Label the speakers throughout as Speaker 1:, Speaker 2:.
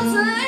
Speaker 1: 张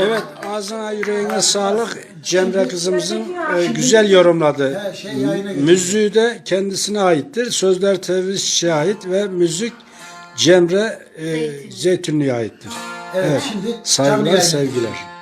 Speaker 2: Evet ağzına yüreğine sağlık. Cemre kızımızın e, güzel yorumladı.
Speaker 3: Şey.
Speaker 2: Müziği de kendisine aittir. Sözler Tevfik ait ve müzik Cemre e, Zeytinli'ye aittir.
Speaker 3: Evet, şimdi canlı
Speaker 2: Saygılar,
Speaker 3: yayın.
Speaker 2: sevgiler.